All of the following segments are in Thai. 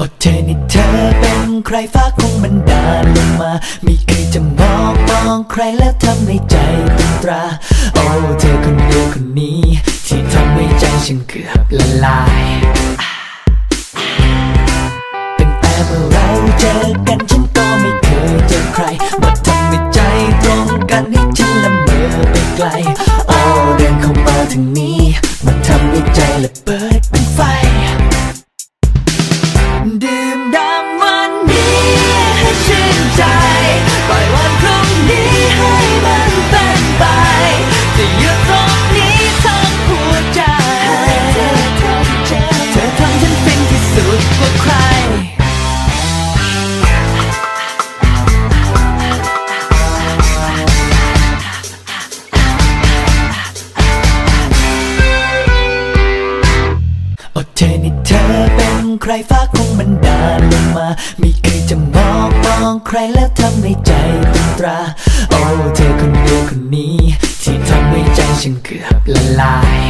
โอเธอใครฟ้าคงบันดาลลงมา ไม่เคยจะมองมองใครแล้วทำให้ใจติดตรา โอ้เธอคนเดียวคนนี้ ที่ทำให้ใจฉันเกือบละลายตั้งแต่เมื่อเราเจอกันฉันก็ไม่เคยเจอใครมาทำให้ใจตรงกันให้ฉันละเมอไปไกล โอ้เดินเข้ามาทางนี้ มันทำให้ใจละเบิด ใครฟ้าคงบันดาลลงมา ไม่เคยจะมองมองใครแล้วทำให้ใจติดตรา โอ้เธอคนเดียวคนนี้ ที่ทำให้ใจฉันเกือบละลาย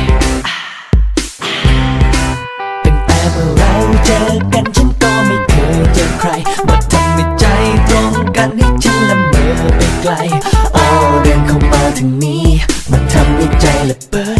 ตั้งแต่เมื่อเราเจอกันฉันก็ไม่เคยเจอใครมาทำให้ใจตรงกันให้ฉันละเมอไปไกล โอ้เดินเข้ามาถึงนี้มันทำให้ใจละเบิด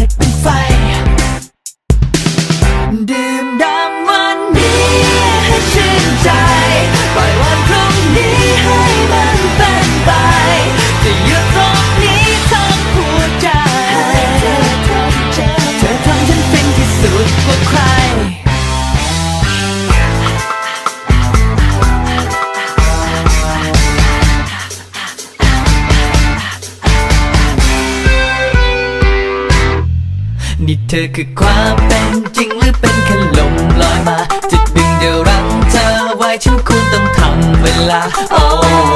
นี่เธอคือความเป็นจริงหรือเป็นแค่ลมลอยมา จะดึงเดียวรั้งเธอไว้ฉันควรต้องทำเวลา โอ้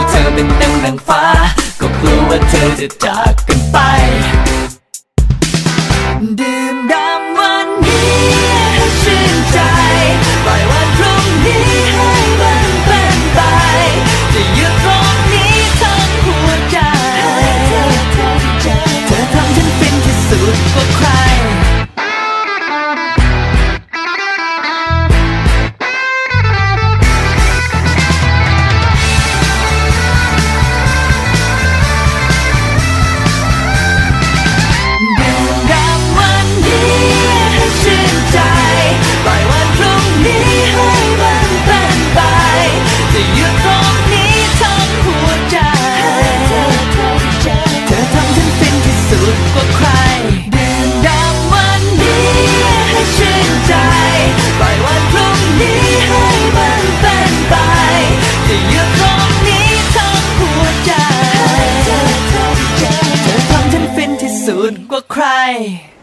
เธอเป็นดังดังฟ้า ก็กลัวว่าเธอจะจากกันไป ใ